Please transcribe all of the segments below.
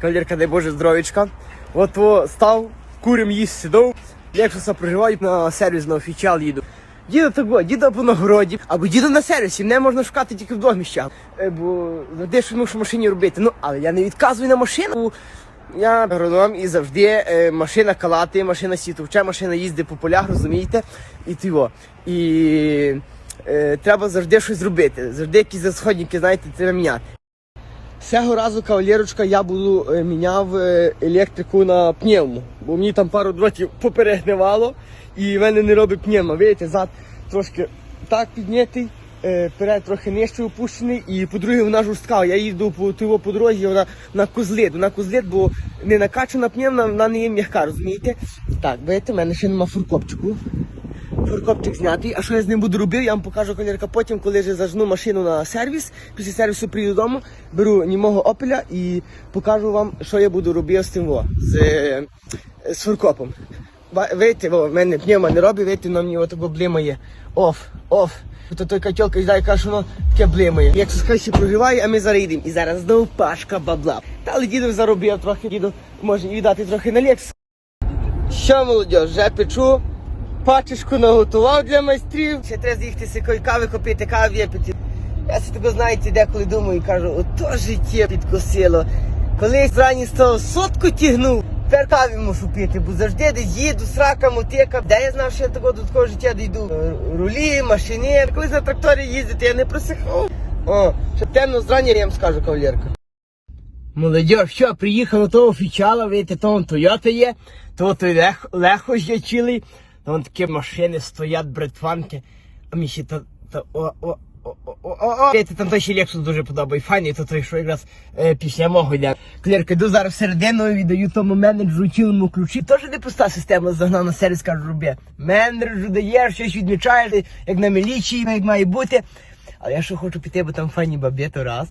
Кавалерка, дай Боже, здоровічка. От о, став, курим їсть сідов, Лексуса проживаю на сервіс на офіціал їду. Діда того, діда по нагороді, або діда на сервісі, мене можна шукати тільки в двох. Е, Бо завжди щось мушу машині робити. Ну, але я не відказую на машину. Я агроном і завжди е, машина калати, машина сітовча, машина їздить по полях, розумієте? І тиво. І е, треба завжди щось зробити. Завжди якісь засходники, знаєте, треба міняти. Цього разу, кавалерочка, я буду е, міняв е, електрику на пневму, бо мені там пару дротів поперегнивало і в мене не робить пневма. Видите, зад трошки так піднятий, е, перед трохи нижче опущений, і по-друге, вона жорстка. Я їду по, тиво, по дорозі, вона на козлит, вона козлит, бо не накачана пневма, вона не є м'яка, розумієте? Так, бачите, в мене ще нема фуркопчику. Фуркопчик знятий. А що я з ним буду робити, я вам покажу колірка потім, коли вже зажну машину на сервіс. Після сервісу приїду додому, беру німого опеля і покажу вам, що я буду робити з тим з, е, з фуркопом. Видите, в мене пневма не робить, видите, на мені от блимає. Оф, оф. То той котелка їздає, каже, що воно таке блимає. Як скайся прогріває, а ми зараз йдемо. І зараз знову пашка бабла. Та але дідов заробив трохи, дідов може і віддати трохи на лекс. Що, молодь, вже печу, пачечку наготував для майстрів. Ще треба з'їхати сикої кави купити, кави випити. Я си того, знаєте, деколи думаю і кажу, ото життя підкосило. Колись зрані з того сотку тягнув, тепер каві мушу пити, бо завжди десь їду, срака, мотика. Де я знав, що я такого до такого життя дійду? Рулі, машини. Колись на тракторі їздити, я не просихав. О, що темно зрані, я вам скажу, кавалерка. Молодь, що, приїхав того офіціала, видите, то он Тойота є, то той лех, лехо є чилий, вон такі машини стоять, бретванки, а мені ще то, то, о, о, о, о, о, о, Видите, там той ще Lexus дуже подобає, файний, то той, що якраз е, після мого йде. Клерка, йду зараз всередину, віддаю тому менеджеру цілому ключі. Теж не пуста система, загнав на сервіс, кажу, роби. Менеджеру даєш, щось відмічаєш, як на мілічі, як має бути. Але я ще хочу піти, бо там файні бабі, то раз.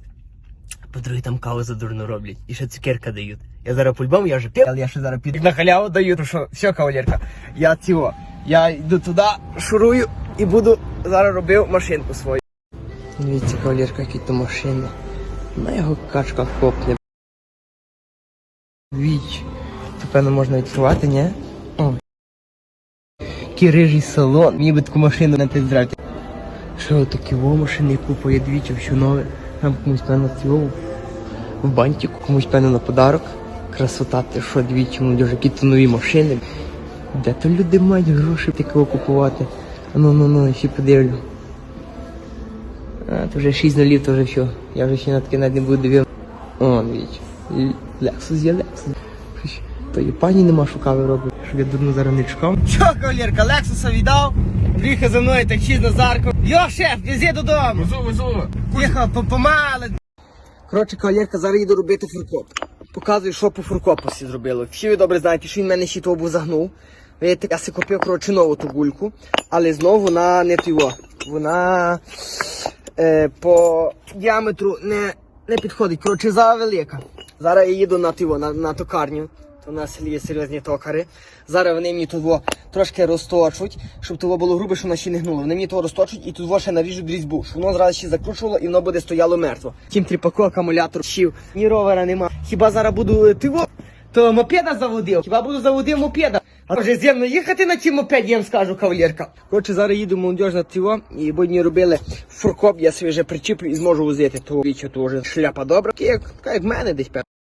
По-друге, там каву задурно роблять. І ще цукерка дають. Я зараз по-любому, я вже пив, але я ще зараз піду на халяву даю, то що, все, кавалерка, я цього. Я йду туди, шурую і буду зараз робив машинку свою. Дивіться, кавалерка, які то машини. На його качка копне. Віч. То певно можна відкривати, ні? О. Який рижий салон. Мені би таку машину на тест Що такі во машини купує двічі, що нове. Там комусь певно цього в бантику, комусь певно на подарок. Красота, ти що двічі, молодіж, які то нові машини. Де то люди мають гроші такого купувати? Ну ну ну, ще подивлю. А, то вже 6 нулів, то вже все. Я вже ще на таке навіть не буду дивитися. О, двічі. Лексус є Лексус. Щось Тої пані нема що кави робить, щоб я дурно зараз не чекав. Що, кавалерка, Лексуса віддав, приїхав за мною таксі Назарко. Йо, шеф, вези додому. Везу, везу. Їхав по- помале. Коротше, кавалерка, зараз їду робити фуркоп. Показую, що по фуркопусі зробили. Всі ви добре знаєте, що він мене ще того був загнув. Видите, я си купив, коротше, нову ту гульку, але знову вона не тиво. Вона е, по діаметру не, не підходить. Коротше, завелика. Зараз я їду на тиво, на, на токарню. У нас є серйозні токари. Зараз вони мені того трошки розточуть, щоб того було грубе, що воно ще не гнуло. Вони мені того розточуть і тут ще наріжуть різьбу, щоб воно зразу ще закручувало і воно буде стояло мертво. Тім тріпаку акумулятор щів, ні ровера нема. Хіба зараз буду е, тиво, то мопеда заводив. Хіба буду заводив мопеда. А вже земно їхати на цій мопеді, я вам скажу, кавалерка. Коротше, зараз їду молодіж на тиво, і бо мені робили фуркоп, я собі вже причіплю і зможу возити. То вічо, то вже шляпа добра. Як, як в мене десь певно.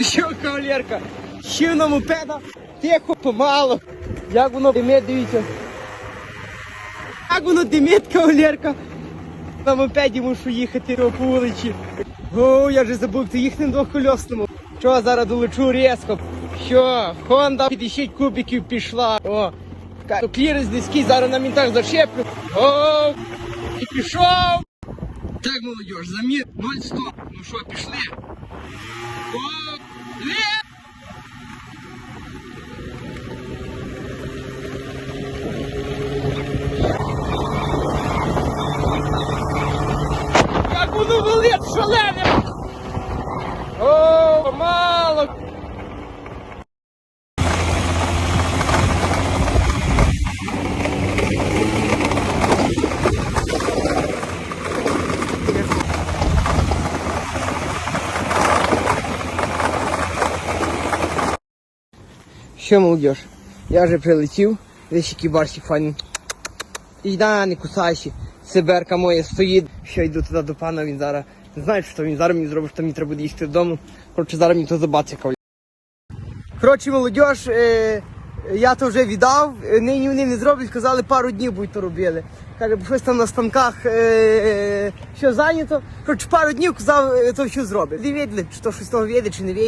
Що, кавалерка? Ще на мопеда, тихо, помало. Як воно димить, дивіться. Як воно димить, кавалерка. На мопеді мушу їхати по вулиці. О, я вже забув, ти їх не двохкольосному. Що, зараз долечу різко. Що, Honda 50 кубиків пішла. О, то кліренс низький, зараз на мінтах зачеплю. О, і пішов. Так, молодь, замір 0,100. Ну що, пішли? ну валить шалене! О, мало! Що молодіж? Я вже прилетів, десь який барсик файний. І да, не кусайся. Сиберка моя стоїть. Що йду туди до пана, він зараз. Не знаю, що він зараз мені зробить, що мені треба буде їхати додому. Коротше, зараз мені то забацикав. Коротше, молодіж, е, я то вже віддав, е, нині вони не зроблять, казали, пару днів будуть то робили. Каже, бо щось там на станках е, е, що зайнято. Коротше, пару днів казав, е, то що зробить. Не видно, чи то щось того вийде, чи не вийде.